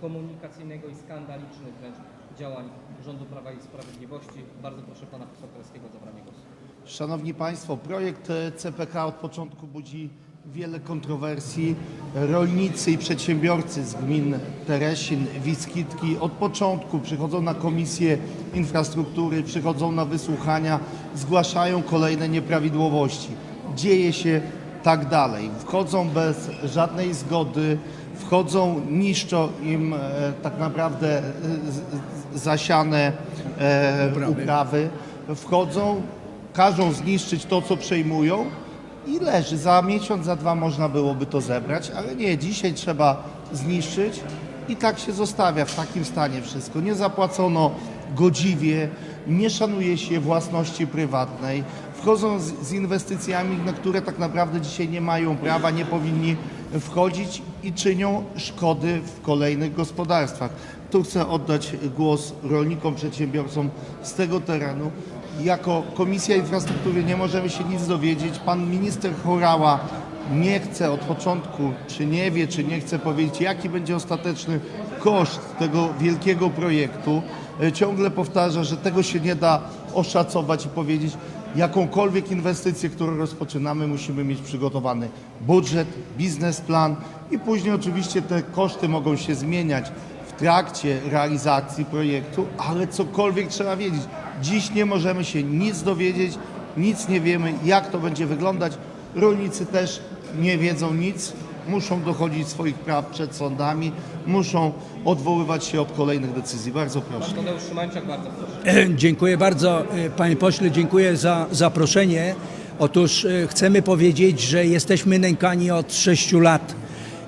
komunikacyjnego i skandalicznych wręcz działań rządu Prawa i Sprawiedliwości. Bardzo proszę pana posła Krajewskiego o zabranie głosu. Szanowni Państwo, projekt CPK od początku budzi wiele kontrowersji. Rolnicy i przedsiębiorcy z gmin Teresin, Wiskitki od początku przychodzą na Komisję Infrastruktury, przychodzą na wysłuchania, zgłaszają kolejne nieprawidłowości. Dzieje się tak dalej. Wchodzą bez żadnej zgody, wchodzą, niszczą im e, tak naprawdę e, zasiane e, uprawy, wchodzą, każą zniszczyć to, co przejmują i leży. Za miesiąc, za dwa można byłoby to zebrać, ale nie, dzisiaj trzeba zniszczyć i tak się zostawia w takim stanie wszystko. Nie zapłacono godziwie, nie szanuje się własności prywatnej, wchodzą z, z inwestycjami, na które tak naprawdę dzisiaj nie mają prawa, nie powinni wchodzić i czynią szkody w kolejnych gospodarstwach. Tu chcę oddać głos rolnikom, przedsiębiorcom z tego terenu. Jako Komisja Infrastruktury nie możemy się nic dowiedzieć. Pan minister Chorała nie chce od początku, czy nie wie, czy nie chce powiedzieć, jaki będzie ostateczny koszt tego wielkiego projektu. E, Ciągle powtarza, że tego się nie da oszacować i powiedzieć. Jakąkolwiek inwestycję, którą rozpoczynamy, musimy mieć przygotowany budżet, biznesplan i później oczywiście te koszty mogą się zmieniać w trakcie realizacji projektu, ale cokolwiek trzeba wiedzieć. Dziś nie możemy się nic dowiedzieć, nic nie wiemy, jak to będzie wyglądać. Rolnicy też nie wiedzą nic, muszą dochodzić swoich praw przed sądami, muszą odwoływać się od kolejnych decyzji. Bardzo proszę. Pan Tadeusz Szymańczak, bardzo proszę. Dziękuję bardzo, e, panie pośle, dziękuję za zaproszenie. Otóż e, chcemy powiedzieć, że jesteśmy nękani od sześciu lat.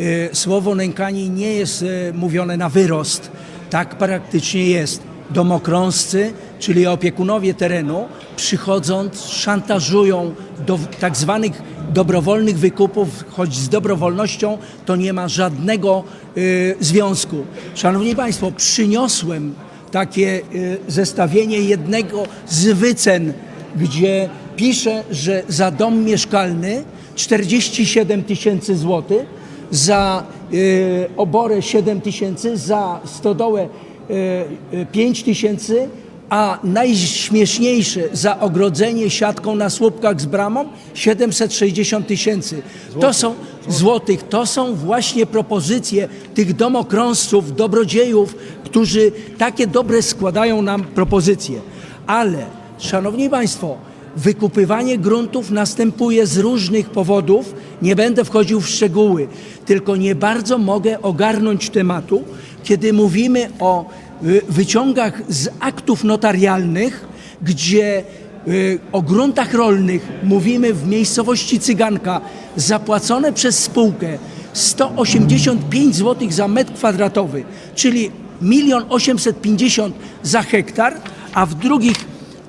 E, Słowo nękani nie jest mówione na wyrost. Tak praktycznie jest. Domokrążcy, czyli opiekunowie terenu, przychodząc, szantażują do tak zwanych dobrowolnych wykupów, choć z dobrowolnością to nie ma żadnego e, związku. Szanowni Państwo, przyniosłem takie y, zestawienie jednego z wycen, gdzie pisze, że za dom mieszkalny 47 tysięcy złotych, za y, oborę 7 tysięcy, za stodołę y, y, 5 tysięcy, a najśmieszniejsze za ogrodzenie siatką na słupkach z bramą 760 tysięcy. To są złotych, to są właśnie propozycje tych domokrążców, dobrodziejów, którzy takie dobre składają nam propozycje. Ale, szanowni państwo, wykupywanie gruntów następuje z różnych powodów. Nie będę wchodził w szczegóły, tylko nie bardzo mogę ogarnąć tematu, kiedy mówimy o wyciągach z aktów notarialnych, gdzie y, o gruntach rolnych mówimy w miejscowości Cyganka zapłacone przez spółkę 185 zł za metr kwadratowy, czyli 1 850 za hektar, a w drugich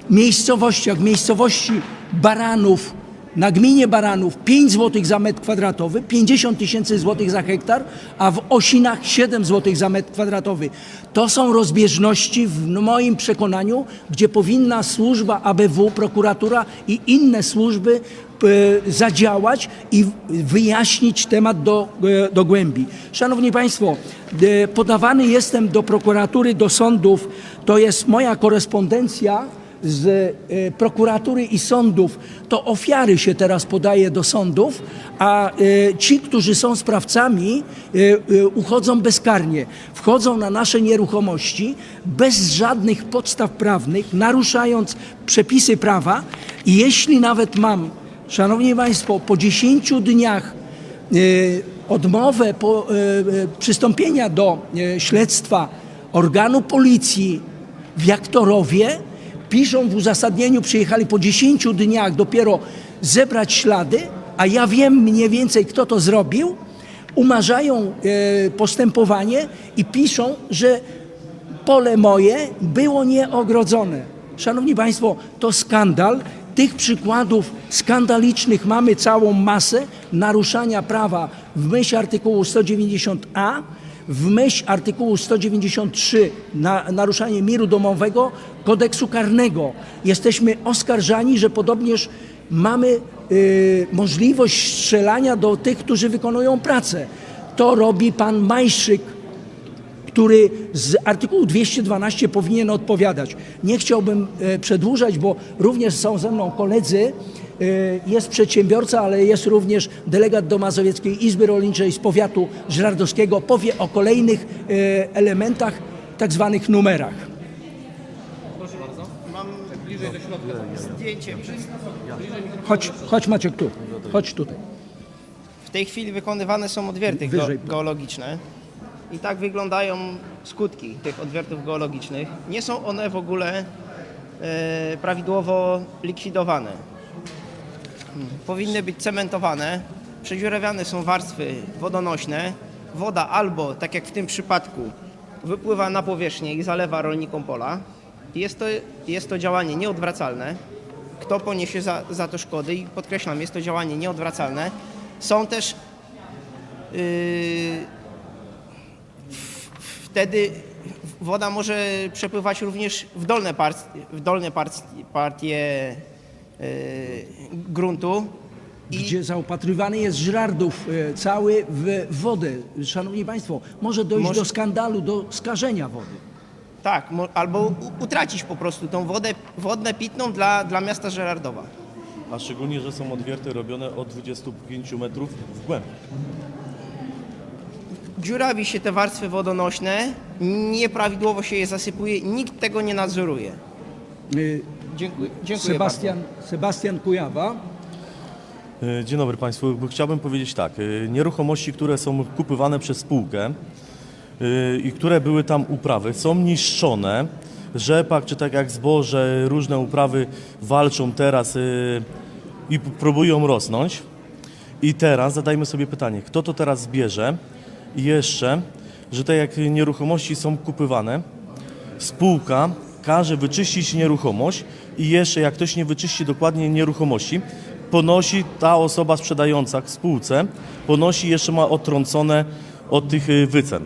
miejscowościach, miejscowości Baranów, na gminie Baranów 5 zł za metr kwadratowy, 50 tysięcy złotych za hektar, a w Osinach 7 zł za metr kwadratowy. To są rozbieżności w moim przekonaniu, gdzie powinna służba ABW, prokuratura i inne służby e, zadziałać i wyjaśnić temat do, e, do głębi. Szanowni Państwo, e, podawany jestem do prokuratury, do sądów, to jest moja korespondencja z e, prokuratury i sądów, to ofiary się teraz podaje do sądów, a e, ci, którzy są sprawcami, e, uchodzą bezkarnie. Wchodzą na nasze nieruchomości bez żadnych podstaw prawnych, naruszając przepisy prawa i jeśli nawet mam, szanowni państwo, po 10 dniach odmowę po, przystąpienia do śledztwa organu policji w Jaktorowie, piszą w uzasadnieniu, przyjechali po 10 dniach dopiero zebrać ślady, a ja wiem mniej więcej, kto to zrobił, umarzają e, postępowanie i piszą, że pole moje było nieogrodzone. Szanowni Państwo, to skandal. Tych przykładów skandalicznych mamy całą masę naruszania prawa w myśl artykułu 190a, w myśl artykułu 193 na, naruszanie miru domowego kodeksu karnego. Jesteśmy oskarżani, że podobnież mamy y, możliwość strzelania do tych, którzy wykonują pracę. To robi pan Majszyk, który z artykułu 212 powinien odpowiadać. Nie chciałbym e, przedłużać, bo również są ze mną koledzy. E, Jest przedsiębiorca, ale jest również delegat do Mazowieckiej Izby Rolniczej z powiatu żlardowskiego. Powie o kolejnych e, elementach, tak zwanych numerach. Proszę bardzo. Mam Bliżej do środka. zdjęcie. Chodź, chodź Maciek tu, chodź tutaj. W tej chwili wykonywane są odwierty Wyżej. geologiczne. I tak wyglądają skutki tych odwiertów geologicznych. Nie są one w ogóle e, prawidłowo likwidowane. Powinny być cementowane. Przedziurawiane są warstwy wodonośne. Woda albo, tak jak w tym przypadku, wypływa na powierzchnię i zalewa rolnikom pola. Jest to, jest to działanie nieodwracalne. Kto poniesie za, za to szkody? I podkreślam, jest to działanie nieodwracalne. Są też yy, wtedy woda może przepływać również w dolne, par, w dolne par, partie gruntu. I gdzie zaopatrywany jest Żrardów e, cały w wodę. Szanowni Państwo, może dojść Może- do skandalu, do skażenia wody. tak, mo, albo u, utracić po prostu tą wodę wodne pitną dla, dla miasta Żerardowa. A szczególnie, że są odwierty robione od 25 metrów w głęb. Dziurawi się te warstwy wodonośne, nieprawidłowo się je zasypuje, nikt tego nie nadzoruje. E, Dziękuję, dziękuję Sebastian, Sebastian Kujawa. E, Dzień dobry Państwu. Bo Chciałbym powiedzieć tak. e, Nieruchomości, które są kupywane przez spółkę e, i które były tam uprawy, są niszczone. Rzepak, czy tak jak zboże, różne uprawy walczą teraz i próbują rosnąć. I teraz zadajmy sobie pytanie, kto to teraz zbierze? I jeszcze, że te jak nieruchomości są kupywane, spółka każe wyczyścić nieruchomość i jeszcze jak ktoś nie wyczyści dokładnie nieruchomości, ponosi ta osoba sprzedająca spółce, ponosi jeszcze ma odtrącone od tych y, wycen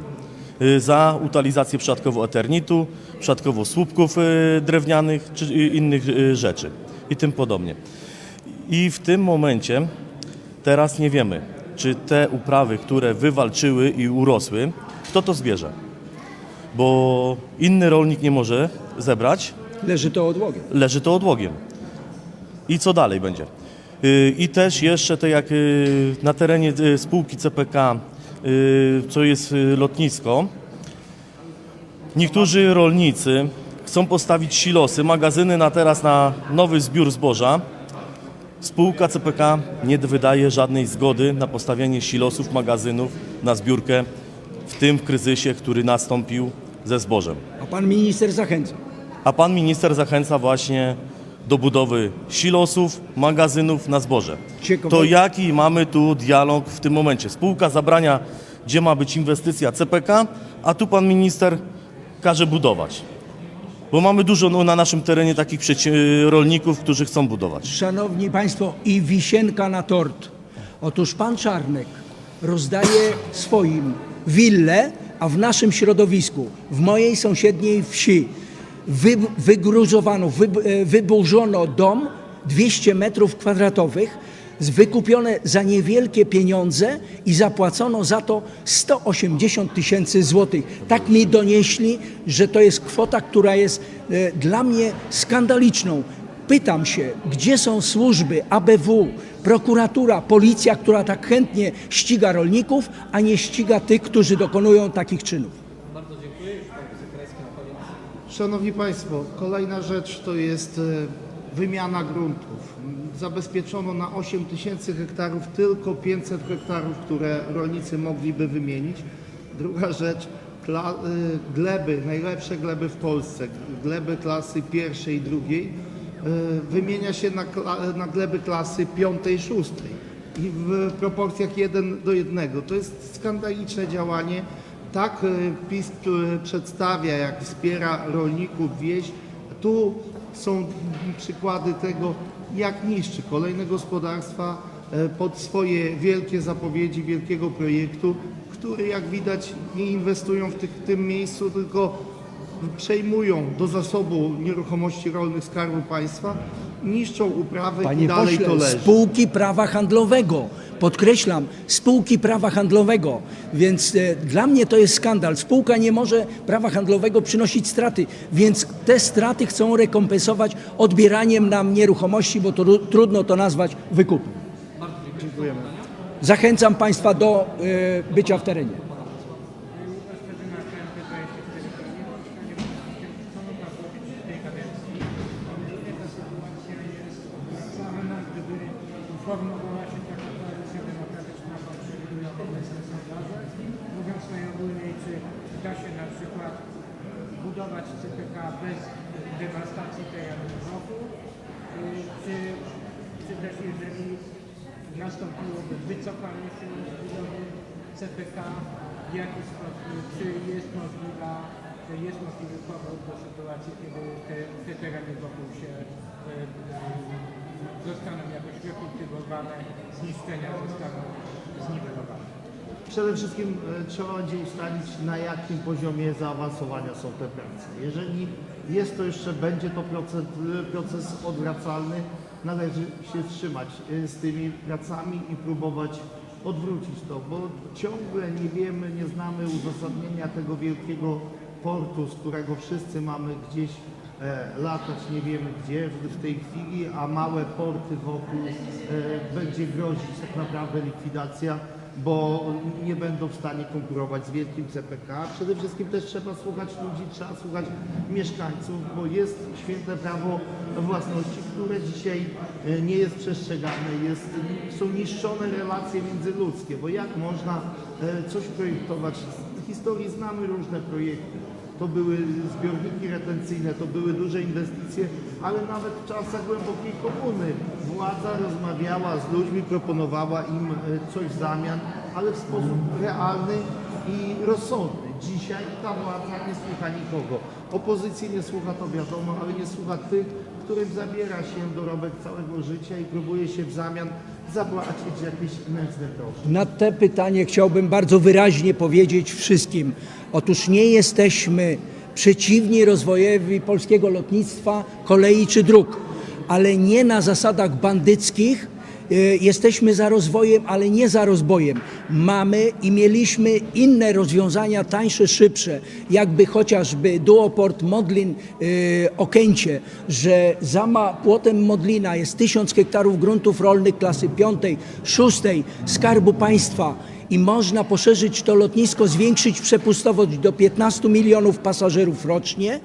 y, za utylizację przypadkowo eternitu, przypadkowo słupków y, drewnianych czy innych rzeczy i tym podobnie. I w tym momencie teraz nie wiemy, czy te uprawy, które wywalczyły i urosły, kto to zbierze bo inny rolnik nie może zebrać, Leży to odłogiem. leży to odłogiem. I co dalej będzie? Yy, I też jeszcze to jak yy, na terenie yy, spółki CPK, co jest lotnisko, niektórzy rolnicy chcą postawić silosy, magazyny na teraz na nowy zbiór zboża. Spółka CPK nie wydaje żadnej zgody na postawienie silosów, magazynów na zbiórkę w tym kryzysie, który nastąpił ze zbożem. A pan minister zachęca. A pan minister zachęca właśnie do budowy silosów, magazynów na zboże. To jaki mamy tu dialog w tym momencie? Spółka zabrania, gdzie ma być inwestycja CPK, a tu pan minister każe budować. Bo mamy dużo no, na naszym terenie takich rolników, którzy chcą budować. Szanowni Państwo, i wisienka na tort. Otóż pan Czarnek rozdaje swoim willę, a w naszym środowisku, w mojej sąsiedniej wsi, wy, wygruzowano, wy, e, wyburzono dom 200 metrów kwadratowych, wykupione za niewielkie pieniądze i zapłacono za to 180 tysięcy złotych. Tak mi donieśli, że to jest kwota, która jest e, dla mnie skandaliczną. Pytam się, gdzie są służby ABW, prokuratura, policja, która tak chętnie ściga rolników, a nie ściga tych, którzy dokonują takich czynów. Bardzo dziękuję. Już pan poseł Krajewski na koniec. Szanowni Państwo, kolejna rzecz to jest e, wymiana gruntów. Zabezpieczono na 8 tysięcy hektarów tylko 500 hektarów, które rolnicy mogliby wymienić. Druga rzecz, y, gleby, najlepsze gleby w Polsce, gleby klasy pierwszej i drugiej, y, wymienia się na, na gleby klasy piątej, szóstej i w proporcjach 1 do 1. To jest skandaliczne działanie. Tak y, PiS y, przedstawia, jak wspiera rolników wieś. Tu są przykłady tego, jak niszczy kolejne gospodarstwa e, pod swoje wielkie zapowiedzi wielkiego projektu, który jak widać nie inwestują w tych, tym miejscu, tylko przejmują do zasobu nieruchomości rolnych Skarbu Państwa, niszczą uprawy i Panie dalej to pośle, leży. spółki prawa handlowego. Podkreślam, spółki prawa handlowego. Więc e, dla mnie to jest skandal. Spółka nie może prawa handlowego przynosić straty, więc te straty chcą rekompensować odbieraniem nam nieruchomości, bo to, ru- trudno to nazwać wykupem. Bardzo dziękuję. Dziękujemy. Zachęcam Państwa do e, bycia w terenie. Budować CPK bez dewastacji terenów wokół, y, czy, czy też jeżeli nastąpiłoby wycofanie się z budowy CPK, w jaki sposób, czy jest możliwa, czy jest możliwy powrót do sytuacji, kiedy te, te tereny wokół się y, y, zostaną jakoś rekultywowane, zniszczenia zostaną zniwelowane. Przede wszystkim e, trzeba będzie ustalić, na jakim poziomie zaawansowania są te prace. Jeżeli jest to jeszcze, będzie to proces, proces odwracalny, należy się wstrzymać e, z tymi pracami i próbować odwrócić to, bo ciągle nie wiemy, nie znamy uzasadnienia tego wielkiego portu, z którego wszyscy mamy gdzieś e, latać, nie wiemy gdzie w tej chwili, a małe porty wokół e, będzie grozić tak naprawdę likwidacja bo nie będą w stanie konkurować z wielkim CPK. Przede wszystkim też trzeba słuchać ludzi, trzeba słuchać mieszkańców, bo jest święte prawo własności, które dzisiaj e, nie jest przestrzegane, jest, są niszczone relacje międzyludzkie, bo jak można e, coś projektować? Z historii znamy różne projekty. To były zbiorniki retencyjne, to były duże inwestycje, ale nawet w czasach głębokiej komuny władza rozmawiała z ludźmi, proponowała im e, coś w zamian, ale w sposób realny i rozsądny. Dzisiaj ta władza nie słucha nikogo. Opozycji nie słucha, to wiadomo, ale nie słucha tych, którym zabiera się dorobek całego życia i próbuje się w zamian zapłacić jakieś nędzne grosze. Na te pytanie chciałbym bardzo wyraźnie powiedzieć wszystkim. Otóż nie jesteśmy przeciwni rozwojowi polskiego lotnictwa, kolei czy dróg, ale nie na zasadach bandyckich. Y, Jesteśmy za rozwojem, ale nie za rozbojem. Mamy i mieliśmy inne rozwiązania, tańsze, szybsze, jakby chociażby duoport Modlin y, Okęcie, że za płotem Modlina jest tysiąc hektarów gruntów rolnych klasy piątej, szóstej Skarbu Państwa i można poszerzyć to lotnisko, zwiększyć przepustowość do 15 milionów pasażerów rocznie.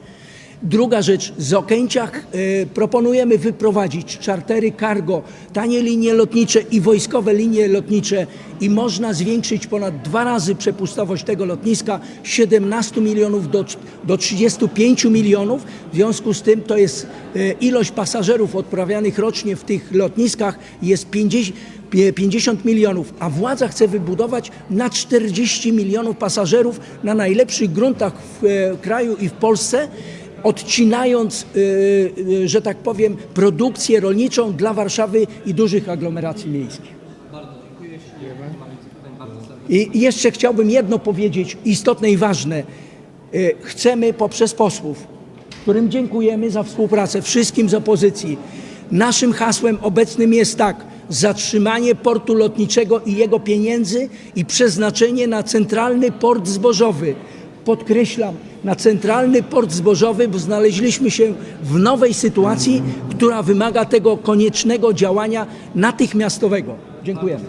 Druga rzecz, z Okęciach y, proponujemy wyprowadzić czartery cargo, tanie linie lotnicze i wojskowe linie lotnicze i można zwiększyć ponad dwa razy przepustowość tego lotniska 17 milionów do, do 35 milionów. W związku z tym to jest y, ilość pasażerów odprawianych rocznie w tych lotniskach jest 50, pie- 50 milionów, a władza chce wybudować na 40 milionów pasażerów na najlepszych gruntach w e, kraju i w Polsce, odcinając, e, e, że tak powiem, produkcję rolniczą dla Warszawy i dużych aglomeracji miejskich. Bardzo dziękuję. I jeszcze chciałbym jedno powiedzieć, istotne i ważne. E, Chcemy poprzez posłów, którym dziękujemy za współpracę, wszystkim z opozycji. Naszym hasłem obecnym jest tak, zatrzymanie portu lotniczego i jego pieniędzy i przeznaczenie na centralny port zbożowy. Podkreślam, na centralny port zbożowy, bo znaleźliśmy się w nowej sytuacji, która wymaga tego koniecznego działania natychmiastowego. Dziękujemy.